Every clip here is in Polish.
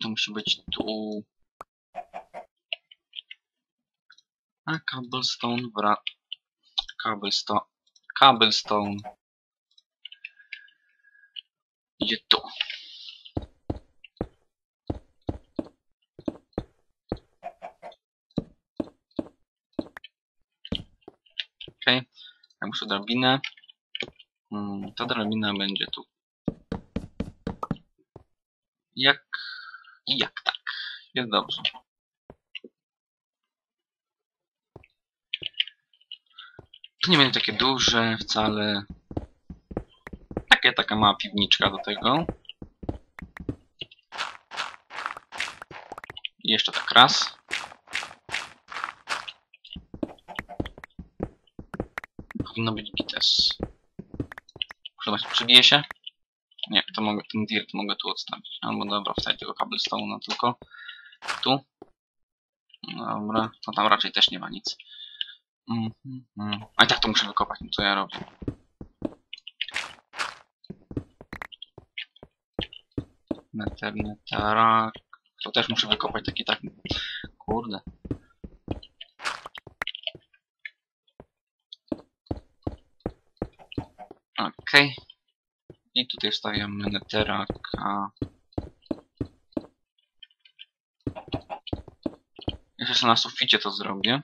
To musi być tu. A cobblestone wra... Cobblestone... Cobblestone... Idzie tu. Okej. Okay. Ja muszę drabinę. Hmm, ta drabina będzie tu. Jak... I jak tak. Jest dobrze. To nie będzie takie duże wcale. Takie, taka mała piwniczka do tego. I jeszcze tak raz. Powinno być gites. Zobaczcie, przybije się? Mogę, ten dirt mogę tu odstawić. Albo dobra, wstawię tego cobblestone'a tylko. Tu. Dobra, to tam raczej też nie ma nic. Mhm. A i tak to muszę wykopać, no co ja robię. Neter, netarak. To też muszę wykopać taki tak. Kurde. Okej. Okay. I tutaj wstawiamy neteraka. Jeszcze na suficie to zrobię.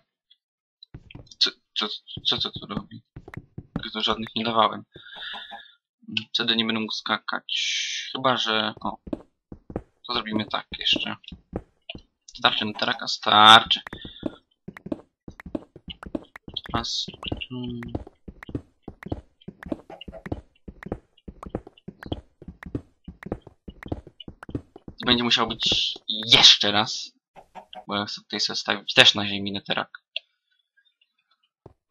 Co, co, co, co to robi? Żadnych nie dawałem. Wtedy nie będę mógł skakać. Chyba, że... O. To zrobimy tak jeszcze. Starczy neteraka? Starczy. Raz. Hmm. Będzie musiał być jeszcze raz. Bo ja chcę tutaj sobie też na ziemi neterak.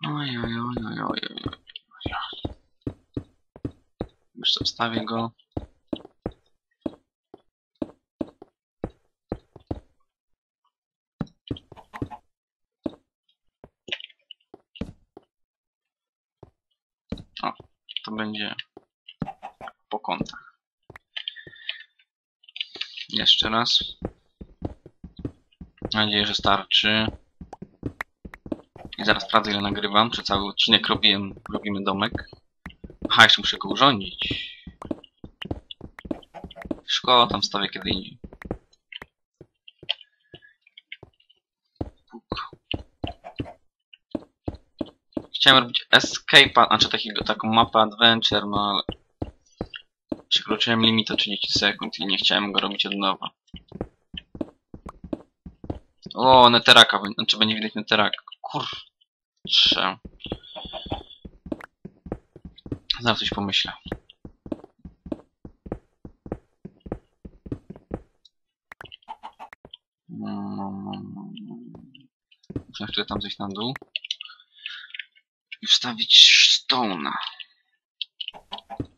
Oj, oj, oj, oj, oj, oj, oj. Już sobie go. O, to będzie po kątach. Jeszcze raz. Mam nadzieję, że starczy. I zaraz sprawdzę ile nagrywam. Czy cały odcinek robiłem, robimy domek. Aha, jeszcze muszę go urządzić. Szkoła tam stawię kiedy indziej. Chciałem robić escape, znaczy takiego, taką mapę adventure, no ale przekroczyłem limit o 30 sekund i nie chciałem go robić od nowa. O, neteraka, znaczy będzie widać neteraka. Kurczę. Zaraz coś pomyślę. Muszę jeszcze tam zejść na dół. I wstawić stone'a.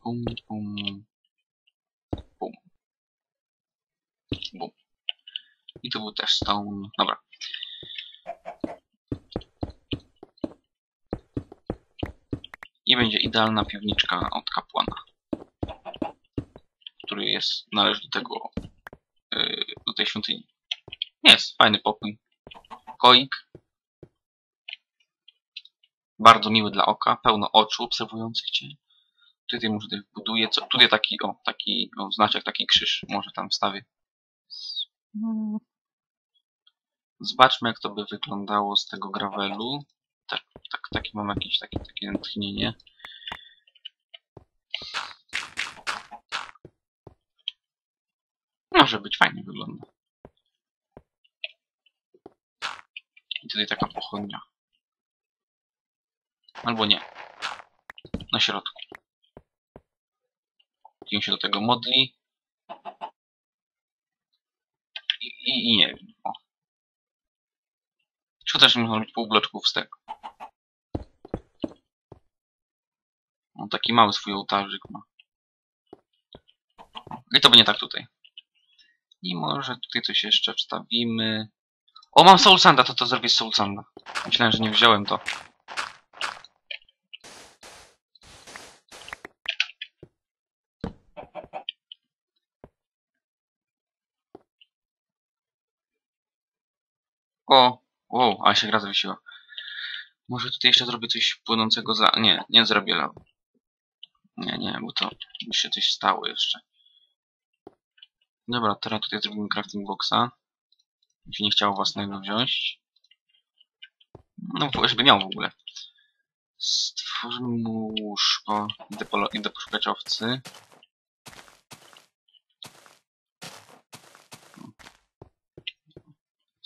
Pum, pum. I tu był też stone. Dobra. I będzie idealna piwniczka od kapłana. Który jest, należy do tego, yy, do tej świątyni. Jest, fajny pokój. Koik. Bardzo miły dla oka, pełno oczu obserwujących cię. Tutaj może buduję, co, tutaj taki, o, taki, o, znaczek, taki krzyż, może tam wstawię. Zobaczmy, jak to by wyglądało z tego gravelu. Tak, tak, taki mam jakieś takie, takie natchnienie. Może być fajnie wygląda. I tutaj taka pochodnia. Albo nie. Na środku. On się do tego modli. I, i, i nie wiem. O. Czy też można robić pół bloczków z tego. On taki mały swój ołtarzyk ma. I to będzie tak tutaj. I może tutaj coś jeszcze wstawimy. O, mam Soul Sanda, to to zrobię Soul Sanda. Myślałem, że nie wziąłem to. O! O, ale się gra zawiesiła. Może tutaj jeszcze zrobię coś płynącego za... Nie, nie zrobię lawy. Nie, nie, bo to by się coś stało jeszcze. Dobra, teraz tutaj zrobimy crafting boxa. Mi nie chciało własnego wziąć. No, żeby miał w ogóle. Stworzymy mu łóżko. Idę, idę poszukać owcy.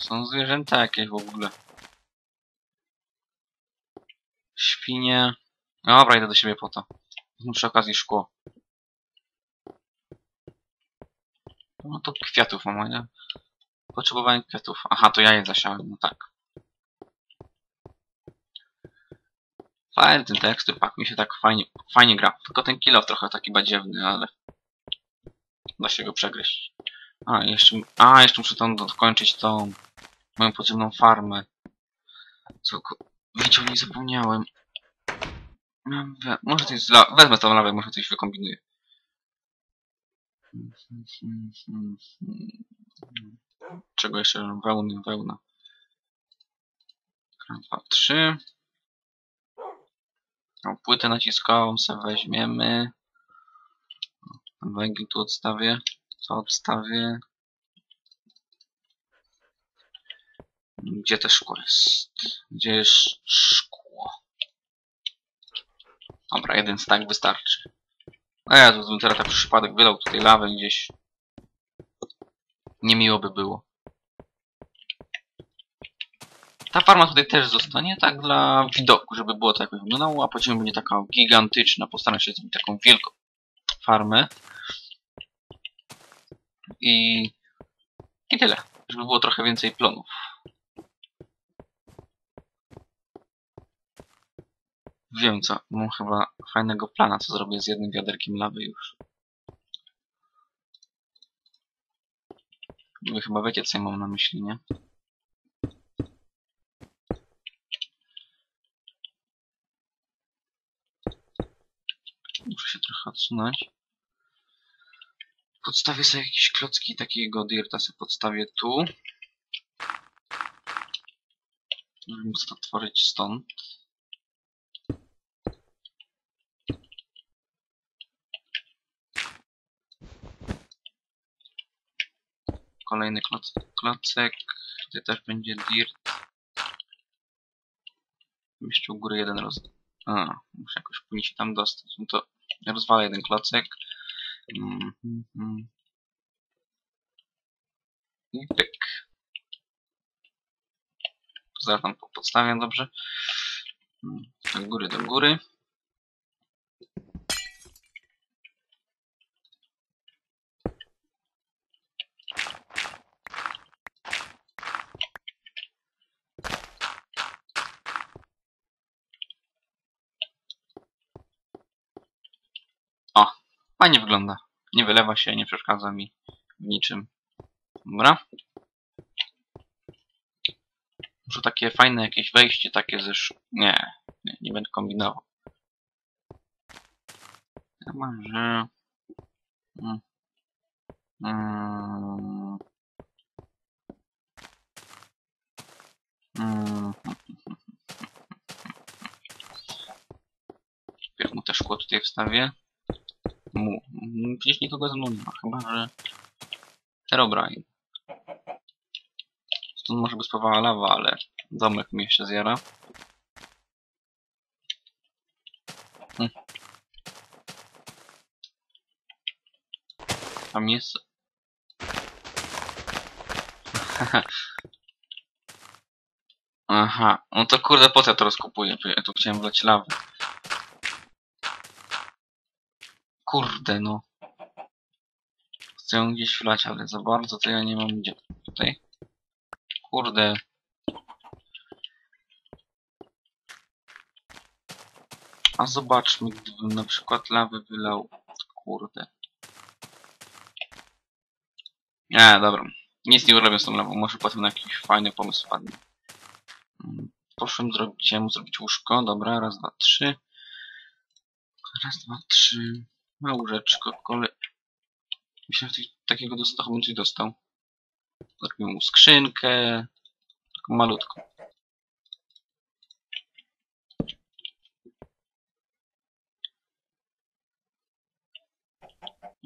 Są zwierzęta jakieś w ogóle. Świnie. Dobra, idę do siebie po to. Przy okazji szkło. No to kwiatów mam, nie? Potrzebowałem kwiatów. Aha, to ja je zasiałem, no tak. Fajny ten tekstur pak, mi się tak fajnie, fajnie gra. Tylko ten kill trochę taki badziewny, ale... Da się go przegryźć. A, jeszcze, a, jeszcze muszę tam dokończyć tą moją podziemną farmę. Co, wiecie, o niej zapomniałem. Mam we, może coś, la, wezmę tą lawę, może coś wykombinuję. Czego jeszcze? Wełny, wełna. Dwa, trzy. O, płytę naciskową sobie weźmiemy. Węgiel tu odstawię. To odstawię. Gdzie te szkło jest? Gdzie jest szkło? Dobra, jeden stack wystarczy. A ja tu teraz tak przypadek wylał tutaj lawę gdzieś. Niemiło by było. Ta farma tutaj też zostanie tak dla widoku, żeby było to jakoś wyglądało, a potem będzie taka gigantyczna. Postaram się zrobić taką wielką farmę. I... I tyle. Żeby było trochę więcej plonów. Wiem co, mam chyba fajnego plana, co zrobię z jednym wiaderkiem lawy już. Wy chyba wiecie, co ja mam na myśli, nie? Muszę się trochę odsunąć. Podstawię sobie jakieś klocki takiego dirta, sobie podstawię tu. Móc to tworzyć stąd. Kolejny kloc klocek. Tutaj też będzie dirt. Jeszcze u góry jeden roz... A, muszę jakoś później się tam dostać. No to rozwalę jeden klocek. Mhm, mhm. I pyk. Zaraz tam po- podstawiam dobrze. Mm, Do góry, do góry. O, fajnie wygląda. Nie wylewa się, nie przeszkadza mi w niczym. Dobra. Muszę takie fajne jakieś wejście, takie ze... Nie, nie, nie będę kombinował. Ja może... Mm. Mm. Mm. Pierw mu te szkło tutaj wstawię. Mu. Przecież nikogo ze mną nie ma, chyba że... Herobrine. Stąd może by spływała lawa, ale domek mi jeszcze zjara. Hm. Tam jest... Aha, no to kurde po co ja to rozkupuję? Ja tu chciałem wlać lawę. Kurde no. Chcę ją gdzieś wlać, ale za bardzo to ja nie mam gdzie. Tutaj. Kurde. A zobaczmy, gdybym na przykład lawy wylał. Kurde. Nie, dobra. Nic nie urobię z tą lawą. Może potem na jakiś fajny pomysł wpadnę. Mm, Poszłem zrobić, chciałem zrobić łóżko. Dobra, raz, dwa, trzy. Raz, dwa, trzy. Ma łóżeczko, kole... Myślałem, że takiego dostał, bym coś dostał. Zrobiłem mu skrzynkę. Tylko malutko.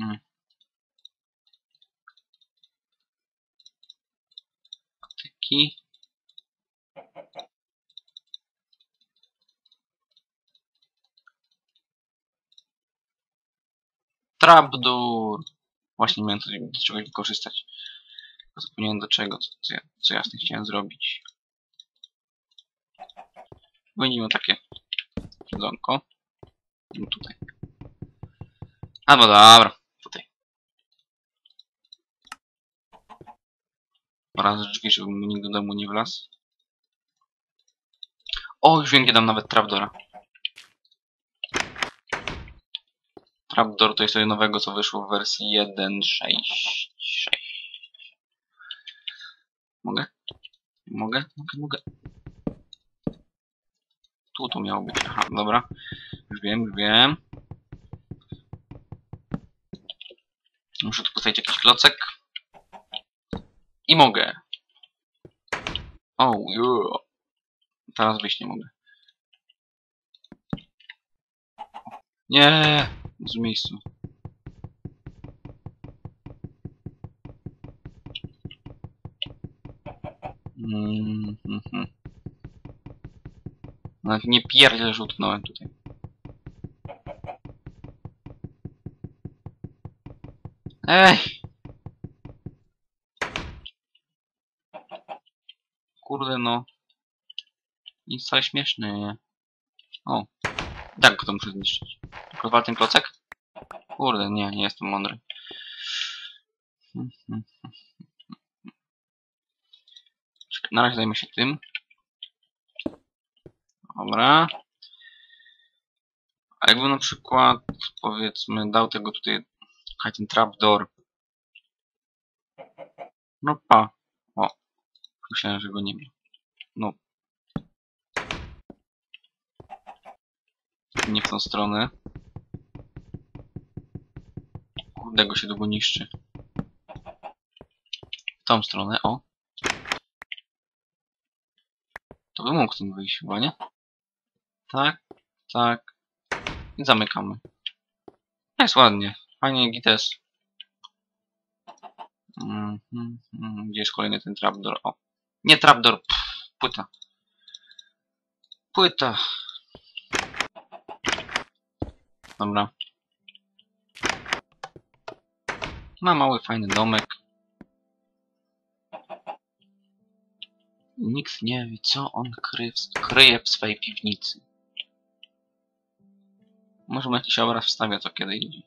Mm. Taki. Trapdoor! Właśnie miałem coś, do czegoś wykorzystać. Zapomniałem do czego, co, co, ja, co ja z tym chciałem zrobić. Będziemy takie jedzonko. No tutaj. A no dobra, tutaj. Raz drzwi, żebym nikt do domu nie wlazł. O, już wiem, gdzie dam nawet trapdora. Trapdoor to jest coś nowego, co wyszło w wersji 1.6.6. Mogę? Mogę? Mogę, mogę. Tu to miało być. Aha, dobra. Już wiem, już wiem. Muszę tu postawić jakiś klocek. I mogę. Oh, yeah. Teraz wyjść nie mogę. Nie, z miejscu. Mm, mhm. Nawet nie pierdziel, że utknąłem tutaj. Ej! Kurde no. Nic wcale śmieszny, nie? O. Tak go to muszę zniszczyć. Tylko ten klocek? Kurde, nie, nie jestem mądry. Na razie zajmę się tym. Dobra. A jakbym na przykład, powiedzmy, dał tego tutaj, haj ten trapdoor. No pa. O. Myślałem, że go nie ma. No. Nie w tą stronę. Kurde, się długo niszczy. W tą stronę, o. To by mógł tym wyjść chyba, nie? Tak, tak. I zamykamy. Jest ładnie. Fajnie gites. Mm, mm. Gdzie jest kolejny ten trapdoor? O. Nie trapdoor, płyta. Płyta. Dobra. Ma mały, fajny domek. Nikt nie wie, co on kry kryje w swojej piwnicy. Może jakiś obraz wstawia to kiedy idzie.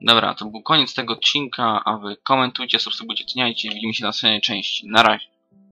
Dobra, to był koniec tego odcinka, a wy komentujcie, subskrybujcie, ceniajcie. Widzimy się na następnej części. Na razie.